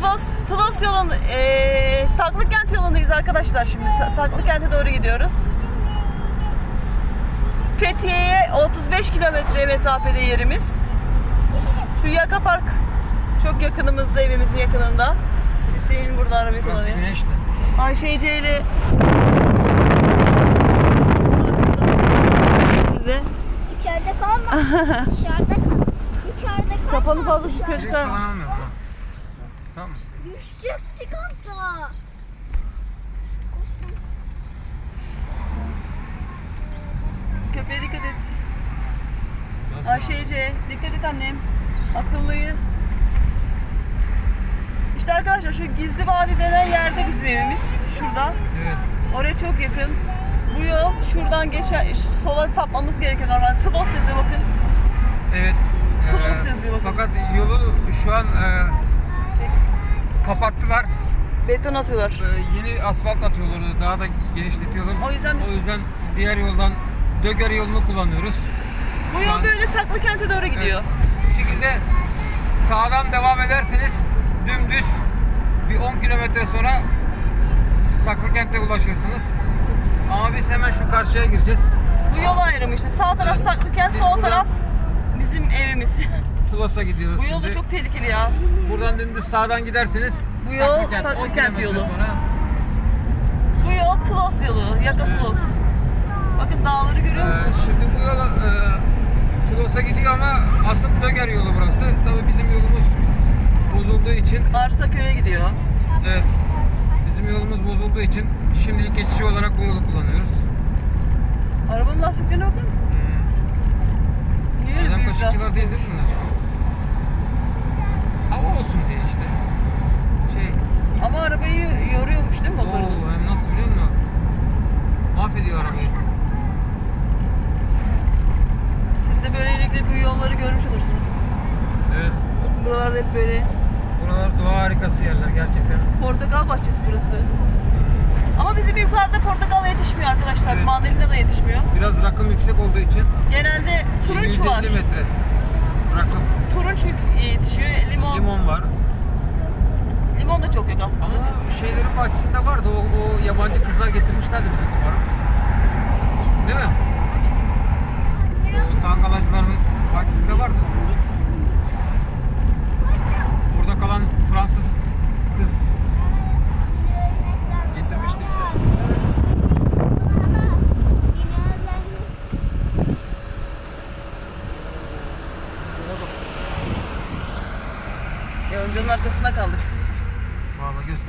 Tulos, Tulos yolun, eee Saklıkent yolundayız arkadaşlar şimdi. Saklıkent'e doğru gidiyoruz. Fethiye'ye 35 kilometre mesafede yerimiz. Şu Yaka Park çok yakınımızda, evimizin yakınında. Hüseyin burada arabayı kullanıyor. güneşli. Ayşe Ece ile Bize İçeride kalma. Dışarıda kal. İçeride kalma. kafanı fazla çıkıyor. Tamam. Tamam. Düşecek çıkarsa. Köpeğe dikkat et. Nasıl Ayşe abi? Ece dikkat et annem. Akıllıyı. İşte arkadaşlar şu gizli vadi denen yerde bizim evimiz. Şurada. Evet. Oraya çok yakın. Bu yol şuradan geçer, sola sapmamız gerekiyor normal. Tıbos yazıyor bakın. Evet. Tulos Ee, yazıyor bakın. Fakat yolu şu an e, kapattılar. Beton atıyorlar. Ee, yeni asfalt atıyorlar. Daha da genişletiyorlar. O yüzden biz- o yüzden diğer yoldan Döger yolunu kullanıyoruz. Bu Şu yol an- böyle Saklıkent'e doğru gidiyor. Bu şekilde sağdan devam ederseniz dümdüz bir 10 kilometre sonra Saklıkent'e ulaşırsınız. Ama biz hemen şu karşıya gireceğiz. Bu yol ayrımı işte. Sağ taraf Evet. Saklıkent, sol taraf bizim evimiz. Tulos'a gidiyoruz Bu yol da şimdi. çok tehlikeli ya. Buradan dümdüz sağdan giderseniz Bu yol Saklıkent, 10 Saklıkent kilometre yolu. sonra Bu yol Tlos yolu, Yaka Evet. Tlos. Bakın dağları görüyor Ee, musunuz? şimdi bu yol e, Tulos'a gidiyor ama asıl Döger yolu burası. Tabii bizim yolumuz bozulduğu için Arsaköy'e gidiyor. evet bizim yolumuz bozulduğu için şimdilik geçici olarak bu yolu kullanıyoruz. Arabanın lastiklerine bakar mısın? Hmm. Niye öyle Adam büyük kaşıkçılar lastik değil olmuş? değil mi bunlar? Hava olsun diye işte. Şey, Ama arabayı yoruyormuş değil mi motoru? Oo, hem nasıl biliyor musun? Mahvediyor arabayı. Siz de böylelikle bu yolları görmüş olursunuz. Evet. Buralarda hep böyle Buralar doğa harikası yerler gerçekten. portakal bahçesi burası. Yukarıda portakal yetişmiyor arkadaşlar. Evet. Mandalina da yetişmiyor. Biraz rakım yüksek olduğu için Genelde turunç 750 var. metre rakım. Turunç yetişiyor. Limon. Limon var. Limon da çok yok aslında. Ama şeylerin bahçesinde vardı. O, o yabancı kızlar getirmişlerdi bize kumarı. Değil mi? O tangalacıların bahçesinde vardı. Burada kalan Fransız kız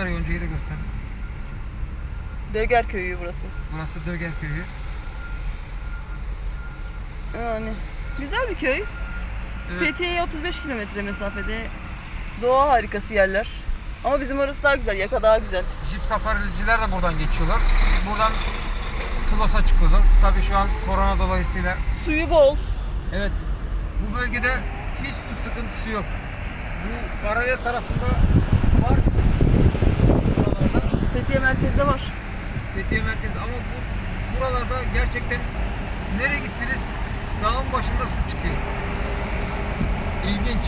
göster Yonca'yı da göster. Döger köyü burası. Burası Döger köyü. Yani güzel bir köy. Evet. Fethiye'ye 35 kilometre mesafede. Doğa harikası yerler. Ama bizim orası daha güzel, yaka daha güzel. Jip safariciler de buradan geçiyorlar. Buradan Tulos'a çıkıyorlar. Tabii şu an korona dolayısıyla Suyu bol. Evet. Bu bölgede hiç su sıkıntısı yok. Bu Faraya tarafında. Fethiye merkezde var. Fethiye merkezi ama bu buralarda gerçekten nereye gitseniz dağın başında su çıkıyor. İlginç.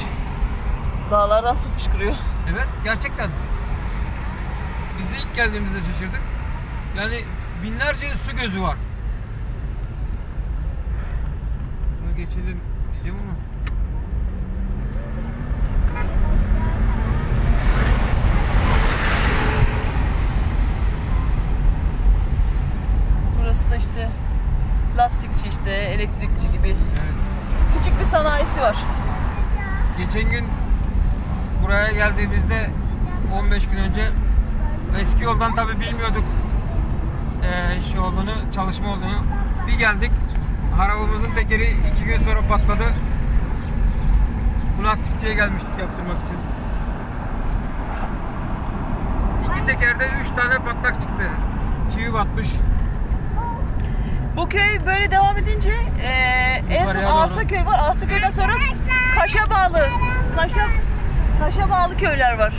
Dağlardan su fışkırıyor. Evet gerçekten. Biz de ilk geldiğimizde şaşırdık. Yani binlerce su gözü var. Bunu geçelim diyeceğim ama. Burası da işte lastikçi işte, elektrikçi gibi. Evet. Küçük bir sanayisi var. Geçen gün buraya geldiğimizde 15 gün önce eski yoldan tabi bilmiyorduk eee şey olduğunu, çalışma olduğunu. Bir geldik, arabamızın tekeri iki gün sonra patladı. Bu lastikçiye gelmiştik yaptırmak için. İki tekerde üç tane patlak çıktı. Çivi batmış. Bu köy böyle devam edince e, en son Yukarıya doğru. Arsaköy var. Arsaköy'den sonra Kaş'a bağlı. Kaş'a Kaş'a bağlı köyler var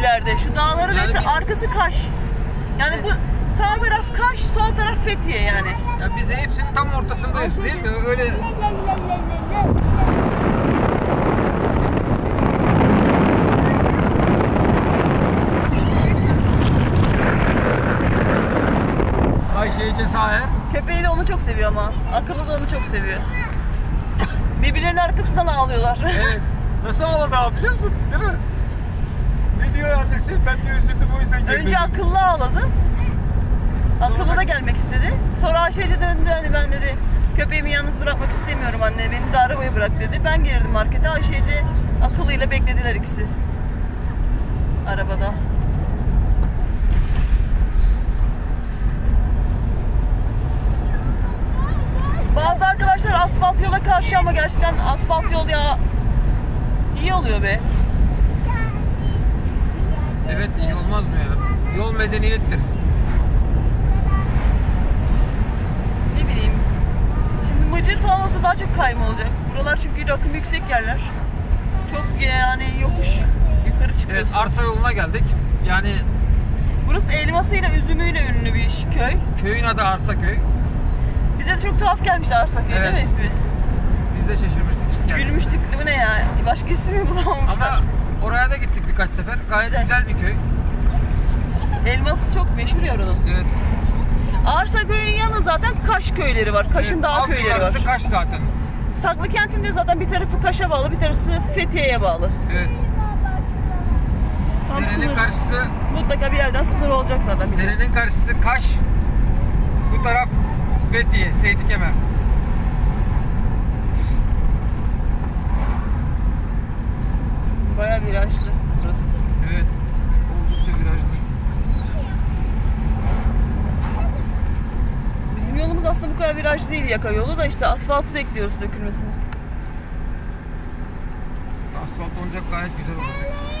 ileride. Şu dağların Yani biz- arkası Kaş. Yani bu sağ taraf Kaş, sol taraf Fethiye yani. Ya biz de hepsinin tam ortasındayız değil mi? Öyle Ayşe Ece Saher Köpeği de onu çok seviyor ama. Akıllı da onu çok seviyor. Birbirlerinin arkasından ağlıyorlar. Evet. Nasıl ağladı abi biliyor musun? Değil mi? Ne diyor annesi? Ben de üzüldüm o yüzden gelmedim. Önce akıllı ağladı. Akıllı da gelmek istedi. Sonra Ayşece döndü hani ben dedi köpeğimi yalnız bırakmak istemiyorum anne beni de arabaya bırak dedi. Ben girdim markete Ayşece akıllıyla beklediler ikisi. Arabada. Bazı arkadaşlar asfalt yola karşı ama gerçekten asfalt yol ya iyi oluyor be. Evet iyi olmaz mı ya? Yol medeniyettir. Ne bileyim. Şimdi Mıcır falan olsa daha çok kayma olacak. Buralar çünkü rakım yüksek yerler. Çok yani yokuş. Yukarı Evet çıkıyorsun. arsa yoluna geldik. Yani Burası elmasıyla üzümüyle ünlü bir köy. köyün adı Arsaköy. Bize de çok tuhaf gelmişti Arsaköy Evet. değil mi ismi? Biz de şaşırmıştık ilk geldiğimizde. Gülmüştük değil mi ne ya? Başka ismi bulamamışlar. Ama oraya da gittik birkaç sefer. Gayet Güzel. güzel, bir köy. Elması çok meşhur ya oranın. Evet. Arsaköy'ün yanı zaten Kaş köyleri var. Kaş'ın dağ alt köyleri var. yukarısı Kaş zaten. Saklı kentinde zaten bir tarafı Kaş'a bağlı, bir tarafı Fethiye'ye bağlı. Evet. Tam Derenin sınır. karşısı Mutlaka bir yerden sınır olacak zaten. biliyorsun. Derenin karşısı Kaş. Bu taraf Fethiye, Seydi Kemer. Bayağı virajlı burası. Evet. Oldukça virajlı. Bizim yolumuz aslında bu kadar viraj değil yaka yolu da işte asfaltı bekliyoruz dökülmesini. Asfalt olacak gayet güzel olacak.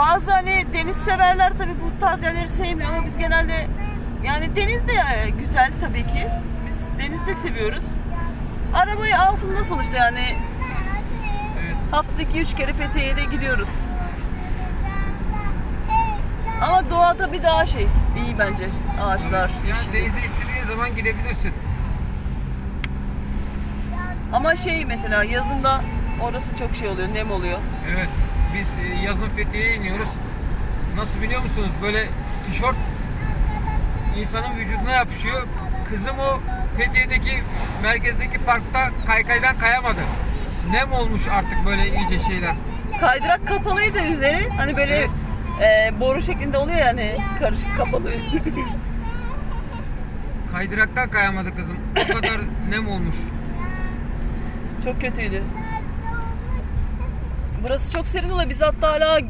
Bazı hani deniz severler tabii bu tarz yerleri sevmiyor ama biz genelde yani deniz de e, güzel tabii ki. Biz deniz de seviyoruz. Arabayı altında sonuçta yani Evet. haftada 2-3 kere Fethiye'ye de gidiyoruz. Ama doğa tabii daha şey iyi bence ağaçlar. Yani yeşillik. denize istediğin zaman gidebilirsin. Ama şey mesela yazında orası çok şey oluyor, nem oluyor. Evet. Biz e, yazın Fethiye'ye iniyoruz. Nasıl biliyor musunuz? Böyle tişört insanın vücuduna yapışıyor. Kızım o Fethiye'deki merkezdeki parkta kaykaydan kayamadı. Nem olmuş artık böyle iyice şeyler. Kaydırak kapalıydı üzeri. Hani böyle Evet. e, boru şeklinde oluyor yani karışık kapalı. Kaydıraktan kayamadı kızım. O kadar nem olmuş. çok kötüydü. Burası çok serin oluyor. Biz hatta hala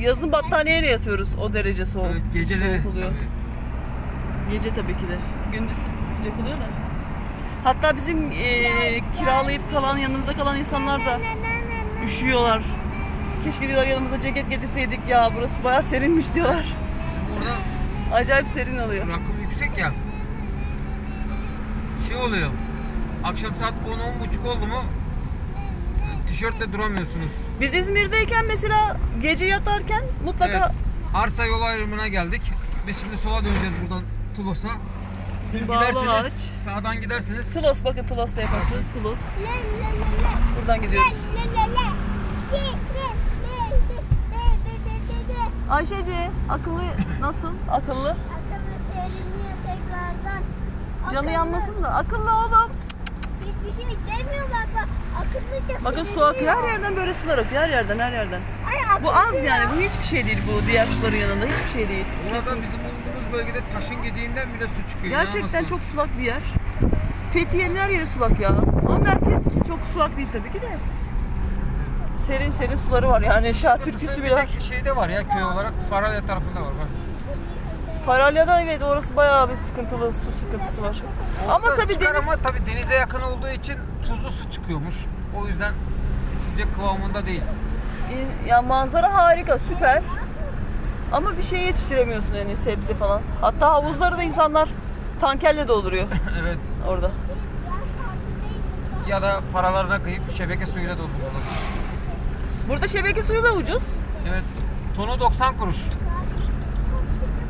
yazın battaniyeyle yatıyoruz. O derece soğuk. Evet, soğuk geceleri. oluyor. tabii. Gece tabii ki de. Gündüz sıcak oluyor da. Hatta bizim e, kiralayıp kalan yanımıza kalan insanlar da üşüyorlar. Keşke diyorlar yanımıza ceket getirseydik ya. Burası bayağı serinmiş diyorlar. Burada Acayip serin oluyor. rakım yüksek ya. Şey oluyor. Akşam saat 10-10.30 oldu mu tişörtle duramıyorsunuz. Biz İzmir'deyken mesela gece yatarken mutlaka Evet. Arsa yol ayrımına geldik. Biz şimdi sola döneceğiz buradan Tulos'a. Düz Bağlı giderseniz, ağaç. sağdan giderseniz Tulos bakın Tulos yapası. Tulos. Buradan gidiyoruz. Ayşece akıllı nasıl? Akıllı. Akıllı serinliyor tekrardan. Canı yanmasın da. Akıllı oğlum. Hiçbir şey demiyor bak. Akıllıca Bakın su akıyor her yerden böyle sular akıyor her yerden her yerden. Ay, Bu az yani ya. bu hiçbir şey değil bu diğer suların yanında hiçbir şey değil. burada Kesin. bizim bulunduğumuz bölgede taşın gediğinden bile su çıkıyor. Gerçekten çok sulak bir yer. Fethiye'nin her yeri sulak ya. Ama merkez çok sulak değil tabii ki de. Serin serin suları var yani şah Sıkıntısı türküsü bir bile var. tek şeyde var ya köy olarak Faralya tarafında var. Bak. Faralya'da evet orası bayağı bir sıkıntılı su sıkıntısı var. Ama Orada tabii çıkar deniz ama tabii denize yakın olduğu için tuzlu su çıkıyormuş. O yüzden içecek kıvamında değil. ya manzara harika süper. Ama bir şey yetiştiremiyorsun yani sebze falan. Hatta havuzları da insanlar tankerle dolduruyor evet. orada. Ya da paralarına kıyıp şebeke suyuyla dolduruyorlar. Burada şebeke suyu da ucuz. Evet. Tonu 90 kuruş.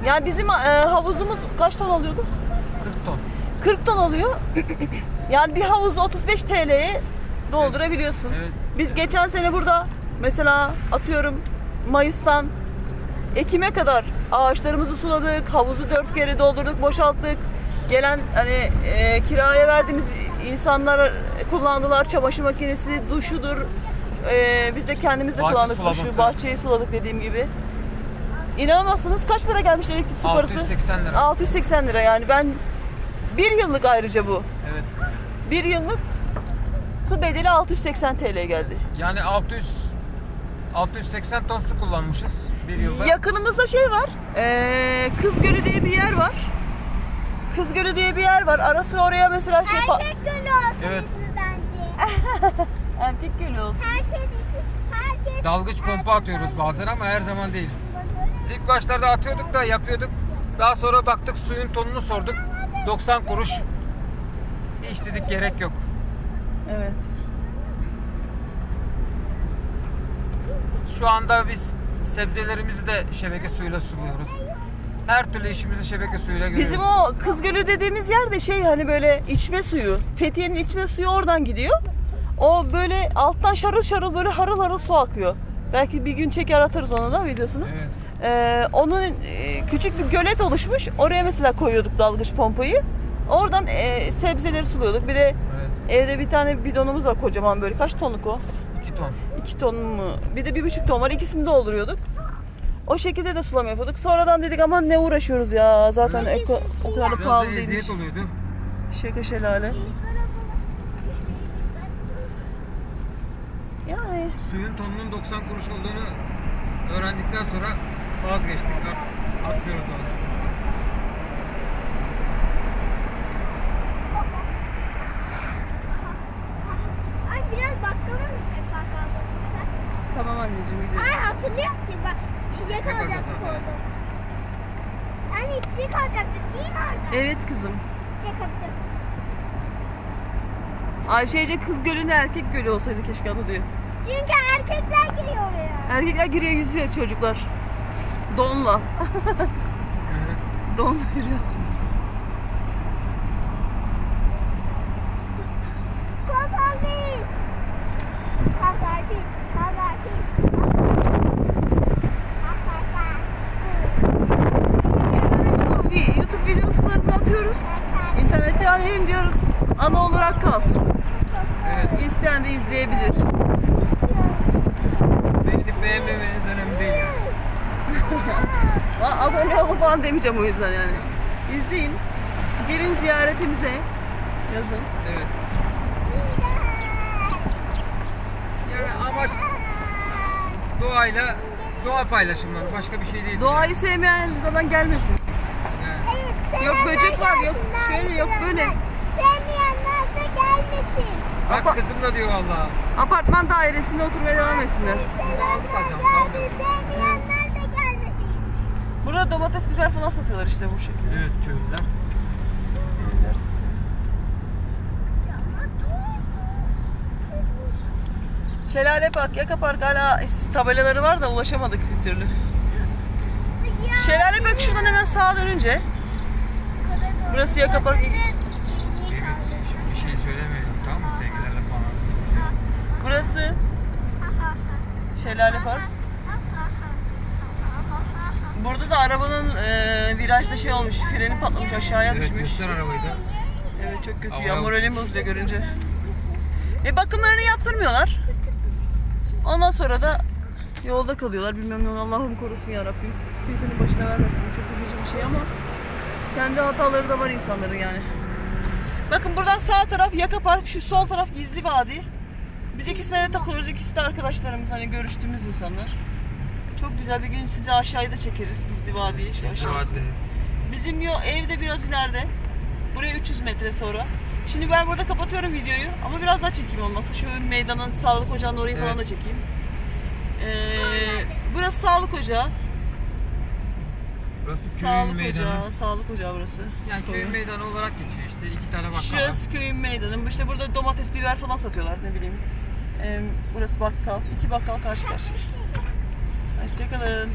Yani bizim e, havuzumuz kaç ton alıyordu? 40 ton. 40 ton alıyor. yani bir havuzu 35 TL'ye doldurabiliyorsun. Evet. Biz geçen sene burada Mesela atıyorum Mayıs'tan Ekim'e kadar ağaçlarımızı suladık, havuzu dört kere doldurduk, boşalttık. Gelen hani e, kiraya verdiğimiz insanlar kullandılar çamaşır makinesi, duşudur. E, biz de kendimiz de Bahçe kullandık sulaması. duşu, bahçeyi suladık dediğim gibi. İnanamazsınız kaç para gelmiş elektrik su parası? 680 lira. 680 lira yani ben bir yıllık ayrıca bu. Evet. Bir yıllık su bedeli 680 TL geldi. Yani 600 680 ton su kullanmışız bir yılda. Yakınımızda şey var. Ee, Kızgölü diye bir yer var. Kızgölü diye bir yer var. Ara sıra oraya mesela şey Erkek gölü olsun Evet. ismi bence. Erkek gölü olsun. Herkes herkes... Dalgıç pompa atıyoruz bazen ama her zaman değil. İlk başlarda atıyorduk da yapıyorduk. Daha sonra baktık suyun tonunu sorduk. 90 kuruş. Hiç dedik gerek yok. Evet. Şu anda biz sebzelerimizi de şebeke suyuyla suluyoruz. Her türlü işimizi şebeke suyuyla görüyoruz. Bizim o Kızgölü dediğimiz yer de şey hani böyle içme suyu. Fethiye'nin içme suyu oradan gidiyor. O böyle alttan şarıl şarıl böyle harıl harıl su akıyor. Belki bir gün çeker atarız onu da videosunu. Evet. Ee, onun e, küçük bir gölet oluşmuş. Oraya mesela koyuyorduk dalgıç pompayı. Oradan e, sebzeleri suluyorduk. Bir de evde bir tane bidonumuz var kocaman böyle. Kaç tonluk o? 2 ton. 2 ton mu? Bir de bir buçuk ton var. İkisini dolduruyorduk. O şekilde de sulama yapıyorduk. Sonradan dedik aman ne uğraşıyoruz ya. Zaten eko, o kadar da Biraz pahalı da değilmiş. eziyet oluyordu. Şaka şelale. Yani Suyun tonunun 90 kuruş olduğunu öğrendikten sonra vazgeçtik. Artık atmıyoruz pompayı. Ay biraz bakkala mı gitsek bakkalda olursa? tamam anneciğim Ay gidiyoruz. hatırlıyor musun? Bak çiçek Ne alacaktık alacağız abi? orada. Hani çiçek alacaktık değil mi orada? Evet kızım. Çiçek alacağız. Ayşece kız gölü ne erkek gölü olsaydı keşke adı diyor. Çünkü erkekler giriyor oraya. Erkekler giriyor yüzüyor çocuklar. Donla. Evet. Donla yüzüyor. Pazar biz. Pazar biz. Pazar biz. Pazar Biz hani bir YouTube videolarını atıyoruz. İnternete alayım diyoruz. Ana olarak kalsın. Evet. İsteyen de izleyebilir. Beğenip beğenmemeniz önemli değil Abone olun falan demeyeceğim o yüzden yani. İzleyin. Gelin ziyaretimize. Yazın. Evet. Yani amaç doğayla doğa paylaşımları başka bir şey değil. Doğayı sevmeyen zaten gelmesin. Yani. Yok böcek var, yok şöyle, yok böyle. Sevmeyenlerse gelmesin. Bak Bak- kızım da diyor valla. Apartman dairesinde oturmaya devam etsinler. Bunu aldık alacağım. Gelmesin. Burada domates biber falan satıyorlar işte bu şekilde. Evet köylüler. Biber satıyor. Şelale Park, Yaka Park hala tabelaları var da ulaşamadık bir türlü. Şelale Park şuradan hemen sağa dönünce. Burası Yaka Park. Bir şey söylemiyorum tamam mı sevgilerle falan. Burası Şelale Park. Burada da arabanın e, virajda şey olmuş, freni patlamış aşağıya Evet düşmüş. göster arabayı da. Evet çok kötü ya moralim bozuyor görünce. E bakımlarını yaptırmıyorlar. Ondan sonra da yolda kalıyorlar. Bilmem ne Allah'ım korusun ya Rabbim. Kimsenin başına vermesin. Çok üzücü bir şey ama kendi hataları da var insanların yani. Bakın buradan sağ taraf Yaka Park, şu sol taraf Gizli Vadi. Biz ikisine de takılıyoruz. İkisi de arkadaşlarımız hani görüştüğümüz insanlar. Çok güzel bir gün sizi aşağıda çekeriz Gizli Vadi'yi şu aşağısı. Bizim yo evde biraz ileride. Buraya 300 metre sonra. Şimdi ben burada kapatıyorum videoyu ama biraz daha çekeyim olmasa. Şu meydanın sağlık ocağının orayı falan Evet. da çekeyim. Ee, burası sağlık ocağı. Burası köyün Sağlık meydanı. ocağı, sağlık ocağı burası. Yani Koyu. köyün meydanı olarak geçiyor işte. iki tane bakkal. Şurası köyün meydanı. İşte burada domates, biber falan satıyorlar ne bileyim. Ee, burası bakkal. İki bakkal karşı karşıya. Hoşçakalın.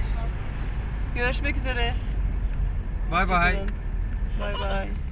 Görüşmek üzere. Bay bay. Bay bay.